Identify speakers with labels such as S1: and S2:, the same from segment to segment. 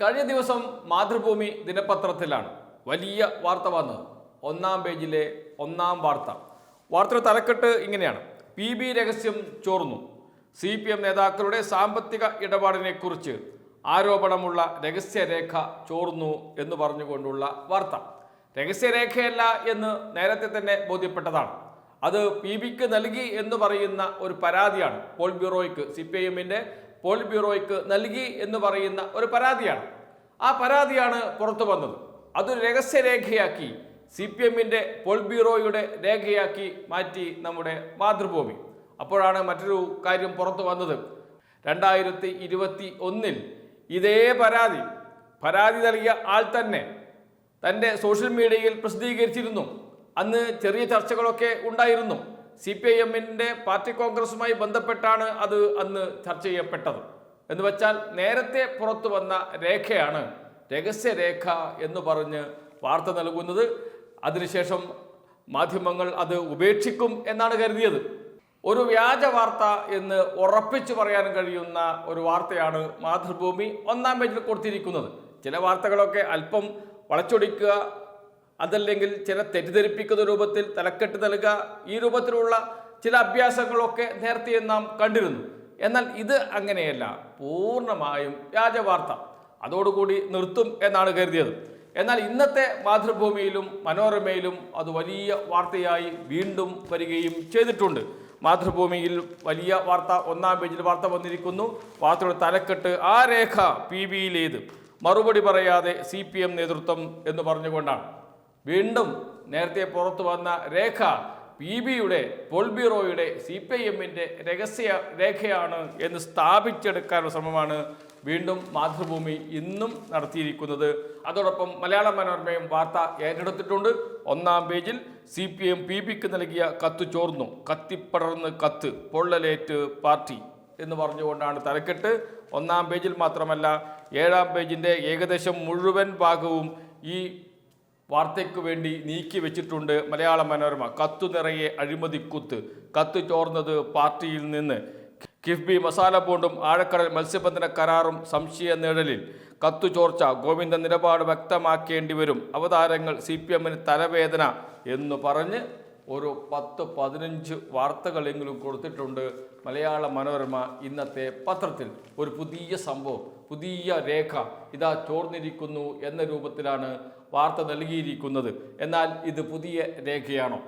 S1: കഴിഞ്ഞ ദിവസം മാതൃഭൂമി ദിനപത്രത്തിലാണ്. വലിയ വാർത്ത വന്നത്. ഒന്നാം പേജിലെ ഒന്നാം വാർത്ത. വാർത്തയുടെ തലക്കെട്ട് ഇങ്ങനെയാണ്. പി ബി രഹസ്യം ചോർന്നു. സി പി എം നേതാക്കളുടെ സാമ്പത്തിക ഇടപാടിനെ കുറിച്ച് ആരോപണമുള്ള രഹസ്യരേഖ ചോർന്നു എന്ന് പറഞ്ഞുകൊണ്ടുള്ള വാർത്ത. രഹസ്യരേഖയല്ല എന്ന് നേരത്തെ തന്നെ ബോധ്യപ്പെട്ടതാണ്. അത് പി ബിക്ക് നൽകി എന്ന് പറയുന്ന ഒരു പരാതിയാണ്. പോൾ ബ്യൂറോയ്ക്ക് സി പി ഐ എമ്മിന്റെ പോൾ ബ്യൂറോയ്ക്ക് നൽകി എന്ന് പറയുന്ന ഒരു പരാതിയാണ്. ആ പരാതിയാണ് പുറത്തു വന്നത്. അതൊരു രഹസ്യരേഖയാക്കി സി പി എമ്മിന്റെ പോൾ ബ്യൂറോയുടെ രേഖയാക്കി മാറ്റി നമ്മുടെ മാതൃഭൂമി. അപ്പോഴാണ് മറ്റൊരു കാര്യം പുറത്തു വന്നത്. രണ്ടായിരത്തി ഇരുപത്തി ഒന്നിൽ ഇതേ പരാതി പരാതി നൽകിയ ആൾ തന്നെ തന്റെ സോഷ്യൽ മീഡിയയിൽ പ്രസിദ്ധീകരിച്ചിരുന്നു. അന്ന് ചെറിയ ചർച്ചകളൊക്കെ ഉണ്ടായിരുന്നു. സി പി ഐ എമ്മിന്റെ പാർട്ടി കോൺഗ്രസുമായി ബന്ധപ്പെട്ടാണ് അത് അന്ന് ചർച്ച ചെയ്യപ്പെട്ടത്. എന്ന് വെച്ചാൽ നേരത്തെ പുറത്തു വന്ന രേഖയാണ് രഹസ്യരേഖ എന്ന് പറഞ്ഞ് വാർത്ത നൽകുന്നത്. അതിനുശേഷം മാധ്യമങ്ങൾ അത് ഉപേക്ഷിക്കും എന്നാണ് കരുതിയത്. ഒരു വ്യാജ വാർത്ത എന്ന് ഉറപ്പിച്ചു പറയാൻ കഴിയുന്ന ഒരു വാർത്തയാണ് മാതൃഭൂമി ഒന്നാം പേജിൽ കൊടുത്തിരിക്കുന്നത്. ചില വാർത്തകളൊക്കെ അല്പം വളച്ചൊടിക്കുക അതല്ലെങ്കിൽ ചില തെറ്റിദ്ധരിപ്പിക്കുന്ന രൂപത്തിൽ തലക്കെട്ട് നൽകുക. ഈ രൂപത്തിലുള്ള ചില അഭ്യാസങ്ങളൊക്കെ നേരത്തെ നാം കണ്ടിരുന്നു. എന്നാൽ ഇത് അങ്ങനെയല്ല. പൂർണമായും വ്യാജവാർത്ത. അതോടുകൂടി നിർത്തും എന്നാണ് കരുതിയത്. എന്നാൽ ഇന്നത്തെ മാതൃഭൂമിയിലും മനോരമയിലും അത് വലിയ വാർത്തയായി വീണ്ടും വരികയും ചെയ്തിട്ടുണ്ട്. മാതൃഭൂമിയിൽ വലിയ വാർത്ത ഒന്നാം പേജിൽ വാർത്ത വന്നിരിക്കുന്നു. വാർത്തയുടെ തലക്കെട്ട് ആ രേഖ പി ബിയിലേത് മറുപടി പറയാതെ സി പി എം നേതൃത്വം എന്ന് പറഞ്ഞുകൊണ്ടാണ്. വീണ്ടും നേരത്തെ പുറത്തു വന്ന രേഖ പി ബിയുടെ പോൾ ബ്യൂറോയുടെ സി പി ഐ എമ്മിന്റെ രഹസ്യ രേഖയാണ് എന്ന് സ്ഥാപിച്ചെടുക്കാനുള്ള ശ്രമമാണ് വീണ്ടും മാതൃഭൂമി ഇന്നും നടത്തിയിരിക്കുന്നത്. അതോടൊപ്പം മലയാള മനോരമയും വാർത്ത ഏറ്റെടുത്തിട്ടുണ്ട്. ഒന്നാം പേജിൽ സി പി എം പി ബിക്ക് നൽകിയ കത്ത് ചോർന്നു. കത്തിപ്പടർന്ന് കത്ത് പൊള്ളലേറ്റ് പാർട്ടി എന്ന് പറഞ്ഞുകൊണ്ടാണ് തലക്കെട്ട്. ഒന്നാം പേജിൽ മാത്രമല്ല ഏഴാം പേജിന്റെ ഏകദേശം മുഴുവൻ ഭാഗവും ഈ വാർത്തയ്ക്ക് വേണ്ടി നീക്കി വെച്ചിട്ടുണ്ട് മലയാള മനോരമ. കത്തു നിറയെ അഴിമതിക്കുത്ത് കത്ത്. ചോർന്നത് പാർട്ടിയിൽ നിന്ന്. കിഫ്ബി മസാല ബോണ്ടും ആഴക്കടൽ മത്സ്യബന്ധന കരാറും സംശയ നിഴലിൽ. കത്തു ചോർച്ച ഗോവിന്ദ നിലപാട് വ്യക്തമാക്കേണ്ടി വരും. അവതാരങ്ങൾ സി പി എമ്മിന് തലവേദന എന്ന് പറഞ്ഞ് ഒരു പത്ത് പതിനഞ്ച് വാർത്തകളെങ്കിലും കൊടുത്തിട്ടുണ്ട് മലയാള മനോരമ ഇന്നത്തെ പത്രത്തിൽ ഒരു പുതിയ സംഭവം പുതിയ രേഖ ഇതാ ചോർന്നിരിക്കുന്നു എന്ന രൂപത്തിലാണ് വാർത്ത നൽകിയിരിക്കുന്നത്. എന്നാൽ ഇത് പുതിയ രേഖയാണോ?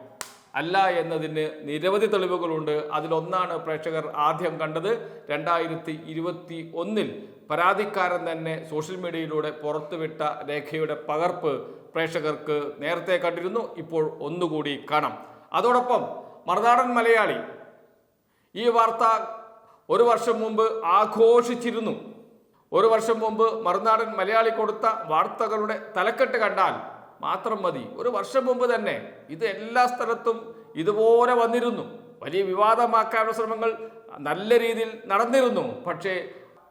S1: അല്ല എന്നതിന് നിരവധി തെളിവുകളുണ്ട്. അതിലൊന്നാണ് പ്രേക്ഷകർ ആദ്യം കണ്ടത്. രണ്ടായിരത്തി ഇരുപത്തി ഒന്നിൽ പരാതിക്കാരൻ തന്നെ സോഷ്യൽ മീഡിയയിലൂടെ പുറത്തുവിട്ട രേഖയുടെ പകർപ്പ് പ്രേക്ഷകർക്ക് നേരത്തെ കണ്ടിരുന്നു. ഇപ്പോൾ ഒന്നുകൂടി കാണാം. അതോടൊപ്പം മറുനാടൻ മലയാളി ഈ വാർത്ത ഒരു വർഷം മുമ്പ് ആഘോഷിച്ചിരുന്നു. ഒരു വർഷം മുമ്പ് മറുനാടൻ മലയാളി കൊടുത്ത വാർത്തകളുടെ തലക്കെട്ട് കണ്ടാൽ മാത്രം മതി. ഒരു വർഷം മുമ്പ് തന്നെ ഇത് എല്ലാ സ്ഥലത്തും ഇതുപോലെ വന്നിരുന്നു. വലിയ വിവാദമാക്കാനുള്ള ശ്രമങ്ങൾ നല്ല രീതിയിൽ നടന്നിരുന്നു. പക്ഷേ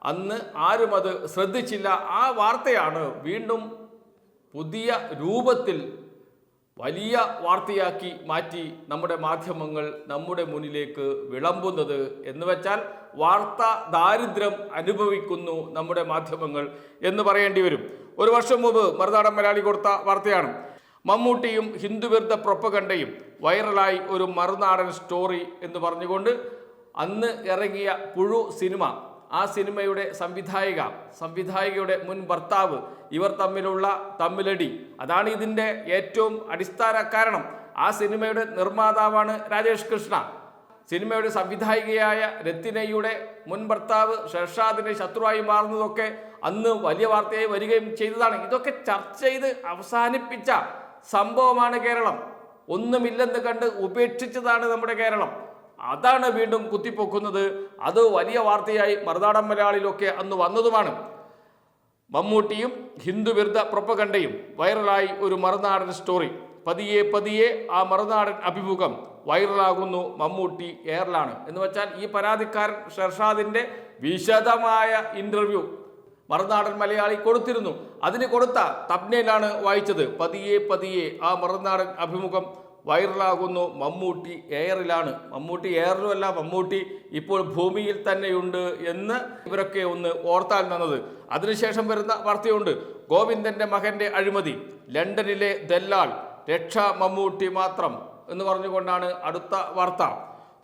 S1: അന്ന് ആരും അത് ശ്രദ്ധിച്ചില്ല. ആ വാർത്തയാണ് വീണ്ടും പുതിയ രൂപത്തിൽ വലിയ വാർത്തയാക്കി മാറ്റി നമ്മുടെ മാധ്യമങ്ങൾ നമ്മുടെ മുന്നിലേക്ക് വിളമ്പുന്നത് എന്ന് വെച്ചാൽ വാർത്ത ദാരിദ്ര്യം അനുഭവിക്കുന്നു നമ്മുടെ മാധ്യമങ്ങൾ എന്ന് പറയേണ്ടി വരും. ഒരു വർഷം മുമ്പ് മറുനാടൻ മലയാളി കൊടുത്ത വാർത്തയാണ്. മമ്മൂട്ടിയും ഹിന്ദുവിരുദ്ധ പ്രൊപ്പകണ്ടയും വൈറലായി ഒരു മറുനാടൻ സ്റ്റോറി എന്ന് പറഞ്ഞുകൊണ്ട് അന്ന് ഇറങ്ങിയ പുഴു സിനിമ ആ സിനിമയുടെ സംവിധായിക സംവിധായികയുടെ മുൻ ഭർത്താവ് ഇവർ തമ്മിലുള്ള തമ്മിലടി. അതാണ് ഇതിന്റെ ഏറ്റവും അടിസ്ഥാന കാരണം. ആ സിനിമയുടെ നിർമ്മാതാവാണ് രാജേഷ് കൃഷ്ണ. സിനിമയുടെ സംവിധായികയായ രത്തിനയുടെ മുൻ ഭർത്താവ് ഷർഷാദിനെ ശത്രുവായി മാറുന്നതൊക്കെ അന്ന് വലിയ വാർത്തയായി വരികയും ചെയ്തതാണ്. ഇതൊക്കെ ചർച്ച ചെയ്ത് അവസാനിപ്പിച്ച സംഭവമാണ് കേരളം. ഒന്നുമില്ലെന്ന് കണ്ട് ഉപേക്ഷിച്ചതാണ് നമ്മുടെ കേരളം. അതാണ് വീണ്ടും കുത്തിപ്പൊക്കുന്നത്. അത് വലിയ വാർത്തയായി മറുനാടൻ മലയാളിയിലൊക്കെ അന്ന് വന്നതുമാണ്. മമ്മൂട്ടിയും ഹിന്ദു വിരുദ്ധ പ്രൊപ്പകണ്ടയും വൈറലായി ഒരു മറുനാടൻ സ്റ്റോറി. പതിയെ പതിയെ ആ മറുനാടൻ അഭിമുഖം വൈറലാകുന്നു മമ്മൂട്ടി എയറിലാണ്. എന്ന് വെച്ചാൽ ഈ പരാതിക്കാരൻ ഷെർഷാദിന്റെ വിശദമായ ഇന്റർവ്യൂ മറുനാടൻ മലയാളി കൊടുത്തിരുന്നു. അതിന് കൊടുത്ത തബ്നയിലാണ് വായിച്ചത്. പതിയെ പതിയെ ആ മറുനാടൻ അഭിമുഖം വൈറലാകുന്നു മമ്മൂട്ടി എയറിലാണ്. മമ്മൂട്ടി എയറിലുമല്ല മമ്മൂട്ടി ഇപ്പോൾ ഭൂമിയിൽ തന്നെയുണ്ട് എന്ന് ഇവരൊക്കെ ഒന്ന് ഓർത്താൽ നന്നത്. അതിനുശേഷം വരുന്ന വാർത്തയുണ്ട്. ഗോവിന്ദന്റെ മകന്റെ അഴിമതി ലണ്ടനിലെ ദല്ലാൾ രക്ഷ മമ്മൂട്ടി മാത്രം എന്ന് പറഞ്ഞുകൊണ്ടാണ് അടുത്ത വാർത്ത.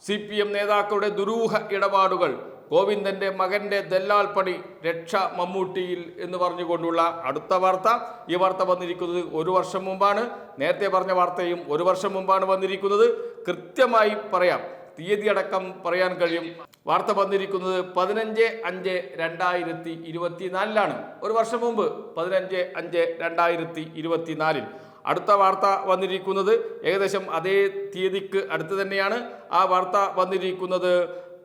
S1: സി പി എം നേതാക്കളുടെ ദുരൂഹ ഇടപാടുകൾ ഗോവിന്ദന്റെ മകന്റെ ദല്ലാൽ പണി രക്ഷ മമ്മൂട്ടിയിൽ എന്ന് പറഞ്ഞുകൊണ്ടുള്ള അടുത്ത വാർത്ത. ഈ വാർത്ത വന്നിരിക്കുന്നത് ഒരു വർഷം മുമ്പാണ്. നേരത്തെ പറഞ്ഞ വാർത്തയും ഒരു വർഷം മുമ്പാണ് വന്നിരിക്കുന്നത്. കൃത്യമായി പറയാം. തീയതി അടക്കം പറയാൻ കഴിയും. വാർത്ത വന്നിരിക്കുന്നത് പതിനഞ്ച് അഞ്ച് രണ്ടായിരത്തി ഇരുപത്തിനാലിലാണ്. ഒരു വർഷം മുമ്പ് പതിനഞ്ച് അഞ്ച് രണ്ടായിരത്തി ഇരുപത്തിനാലിൽ. അടുത്ത വാർത്ത വന്നിരിക്കുന്നത് ഏകദേശം അതേ തീയതിക്ക് അടുത്ത് തന്നെയാണ്. ആ വാർത്ത വന്നിരിക്കുന്നത്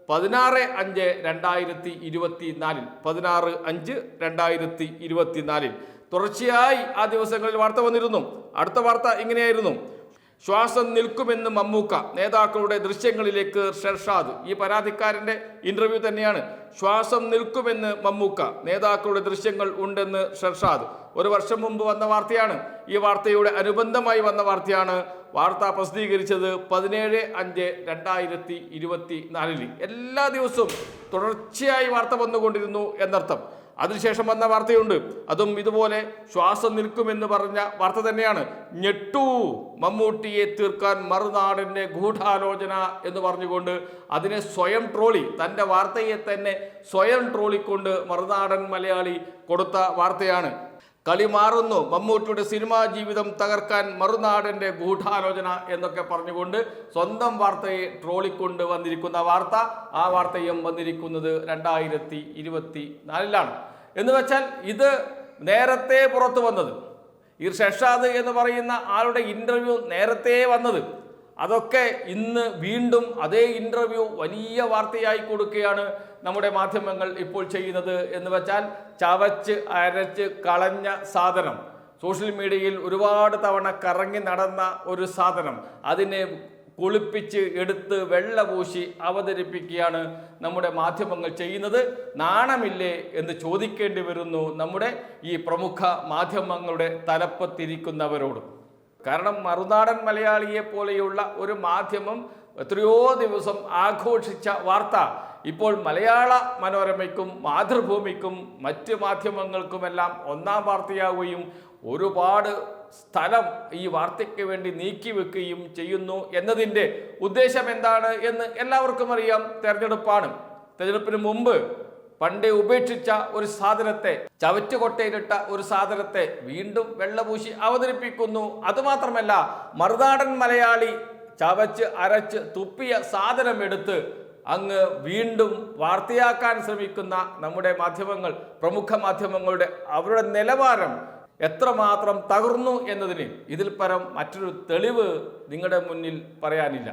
S1: പതിനാറ് അഞ്ച് രണ്ടായിരത്തി ഇരുപത്തി നാലിൽ പതിനാറ് അഞ്ച് രണ്ടായിരത്തി ഇരുപത്തിനാലിൽ. തുടർച്ചയായി ആ ദിവസങ്ങളിൽ വാർത്ത വന്നിരുന്നു. അടുത്ത വാർത്ത ഇങ്ങനെയായിരുന്നു. ശ്വാസം നിൽക്കുമെന്ന് മമ്മൂക്ക നേതാക്കളുടെ ദൃശ്യങ്ങളിലേക്ക് ഷെർഷാദ്. ഈ പരാതിക്കാരന്റെ ഇന്റർവ്യൂ തന്നെയാണ്. ശ്വാസം നിൽക്കുമെന്ന് മമ്മൂക്ക നേതാക്കളുടെ ദൃശ്യങ്ങൾ ഉണ്ടെന്ന് ഷെർഷാദ്. ഒരു വർഷം മുമ്പ് വന്ന വാർത്തയാണ്. ഈ വാർത്തയുടെ അനുബന്ധമായി വന്ന വാർത്തയാണ് വാർത്ത പ്രസിദ്ധീകരിച്ചത് പതിനേഴ് അഞ്ച് രണ്ടായിരത്തി ഇരുപത്തി നാലിൽ എല്ലാ ദിവസവും തുടർച്ചയായി വാർത്ത വന്നുകൊണ്ടിരുന്നു എന്നർത്ഥം. അതിനുശേഷം വന്ന വാർത്തയുണ്ട്. അതും ഇതുപോലെ ശ്വാസം നിൽക്കുമെന്ന് പറഞ്ഞ വാർത്ത തന്നെയാണ്. ഞെട്ടു മമ്മൂട്ടിയെ തീർക്കാൻ മറുനാടിന്റെ ഗൂഢാലോചന എന്ന് പറഞ്ഞുകൊണ്ട് അതിനെ സ്വയം ട്രോളി തന്റെ വാർത്തയെ തന്നെ സ്വയം ട്രോളിക്കൊണ്ട് മറുനാടൻ മലയാളി കൊടുത്ത വാർത്തയാണ്. കളി മാറുന്നു. മമ്മൂട്ടിയുടെ സിനിമാ ജീവിതം തകർക്കാൻ മറുനാടന്റെ ഗൂഢാലോചന എന്നൊക്കെ പറഞ്ഞുകൊണ്ട് സ്വന്തം വാർത്തയെ ട്രോളിക്കൊണ്ട് വന്നിരിക്കുന്ന വാർത്ത ആ വാർത്തയും വന്നിരിക്കുന്നത് രണ്ടായിരത്തി ഇരുപത്തി നാലിലാണ് എന്ന് വെച്ചാൽ ഇത് നേരത്തെ പുറത്തു വന്നത്. ഈ ഷെഷാദ് എന്ന് പറയുന്ന ആളുടെ ഇന്റർവ്യൂ നേരത്തെ വന്നത്. അതൊക്കെ ഇന്ന് വീണ്ടും അതേ ഇന്റർവ്യൂ വലിയ വാർത്തയായി കൊടുക്കുകയാണ് നമ്മുടെ മാധ്യമങ്ങൾ ഇപ്പോൾ ചെയ്യുന്നത് എന്ന് വെച്ചാൽ ചവച്ച് അരച്ച് കളഞ്ഞ സാധനം. സോഷ്യൽ മീഡിയയിൽ ഒരുപാട് തവണ കറങ്ങി നടന്ന ഒരു സാധനം. അതിനെ കുളിപ്പിച്ച് എടുത്ത് വെള്ള പൂശി അവതരിപ്പിക്കുകയാണ് നമ്മുടെ മാധ്യമങ്ങൾ ചെയ്യുന്നത്. നാണമില്ലേ എന്ന് ചോദിക്കേണ്ടി വരുന്നു നമ്മുടെ ഈ പ്രമുഖ മാധ്യമങ്ങളുടെ തലപ്പത്തിരിക്കുന്നവരോട്. കാരണം മറുനാടൻ മലയാളിയെ പോലെയുള്ള ഒരു മാധ്യമം എത്രയോ ദിവസം ആഘോഷിച്ച വാർത്ത. ഇപ്പോൾ മലയാള മനോരമയ്ക്കും മാതൃഭൂമിക്കും മറ്റ് മാധ്യമങ്ങൾക്കുമെല്ലാം ഒന്നാം വാർത്തയാവുകയും ഒരുപാട് സ്ഥലം ഈ വാർത്തയ്ക്ക് വേണ്ടി നീക്കി വെക്കുകയും ചെയ്യുന്നു എന്നതിന്റെ ഉദ്ദേശം എന്താണ് എന്ന് എല്ലാവർക്കും അറിയാം തെരഞ്ഞെടുപ്പാണ്. തെരഞ്ഞെടുപ്പിന് മുമ്പ് പണ്ടേ ഉപേക്ഷിച്ച ഒരു സാധനത്തെ ചവറ്റുകൊട്ടയിലിട്ട ഒരു സാധനത്തെ വീണ്ടും വെള്ളപൂശി അവതരിപ്പിക്കുന്നു. അതുമാത്രമല്ല മറുനാടൻ മലയാളി ചവച്ച് അരച്ച് തുപ്പിയ സാധനം എടുത്ത് അങ്ങ് വീണ്ടും വാർത്തയാക്കാൻ ശ്രമിക്കുന്ന നമ്മുടെ മാധ്യമങ്ങൾ പ്രമുഖ മാധ്യമങ്ങളുടെ അവരുടെ നിലവാരം എത്രമാത്രം തകർന്നു എന്നതിന് ഇതിൽ പരം മറ്റൊരു തെളിവ് നിങ്ങളുടെ മുന്നിൽ പറയാനില്ല.